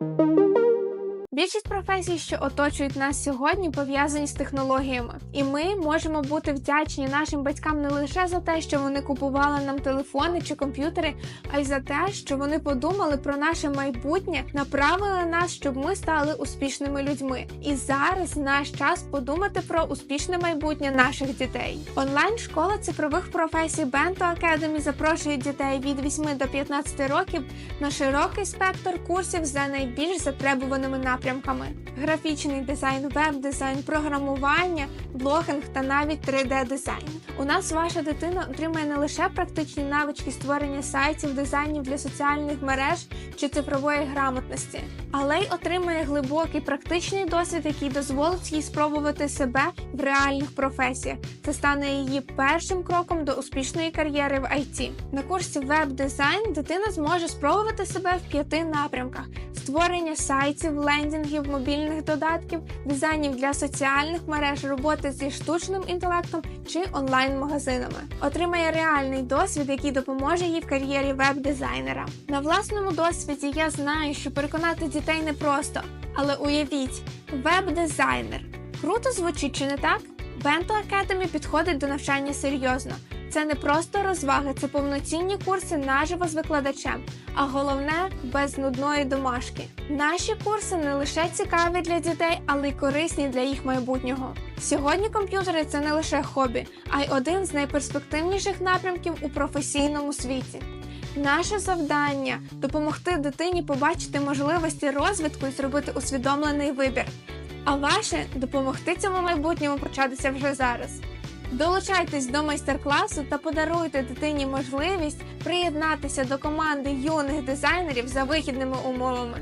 thank you. Більшість професій, що оточують нас сьогодні, пов'язані з технологіями, і ми можемо бути вдячні нашим батькам не лише за те, що вони купували нам телефони чи комп'ютери, а й за те, що вони подумали про наше майбутнє, направили нас, щоб ми стали успішними людьми. І зараз наш час подумати про успішне майбутнє наших дітей. Онлайн школа цифрових професій Bento Academy запрошує дітей від 8 до 15 років на широкий спектр курсів за найбільш затребуваними напрямками: графічний дизайн, веб-дизайн, програмування, блогінг та навіть 3D-дизайн. У нас ваша дитина отримає не лише практичні навички створення сайтів, дизайнів для соціальних мереж чи цифрової грамотності, але й отримає глибокий практичний досвід, який дозволить їй спробувати себе в реальних професіях. Це стане її першим кроком до успішної кар'єри в IT. На курсі веб-дизайн дитина зможе спробувати себе в п'яти напрямках: створення сайтів, лендінгів, мобільних додатків, дизайнів для соціальних мереж, роботи зі штучним інтелектом чи онлайн-магазинами. Отримає реальний досвід, який допоможе їй в кар'єрі веб-дизайнера. На власному досвіді я знаю, що переконати дітей непросто, але уявіть, веб-дизайнер. Круто звучить чи не так? Bento Academy підходить до навчання серйозно. Це не просто розваги, це повноцінні курси наживо з викладачем, а головне без нудної домашки. Наші курси не лише цікаві для дітей, але й корисні для їх майбутнього. Сьогодні комп'ютери це не лише хобі, а й один з найперспективніших напрямків у професійному світі. Наше завдання допомогти дитині побачити можливості розвитку і зробити усвідомлений вибір. А ваше допомогти цьому майбутньому початися вже зараз. Долучайтесь до майстер-класу та подаруйте дитині можливість приєднатися до команди юних дизайнерів за вигідними умовами.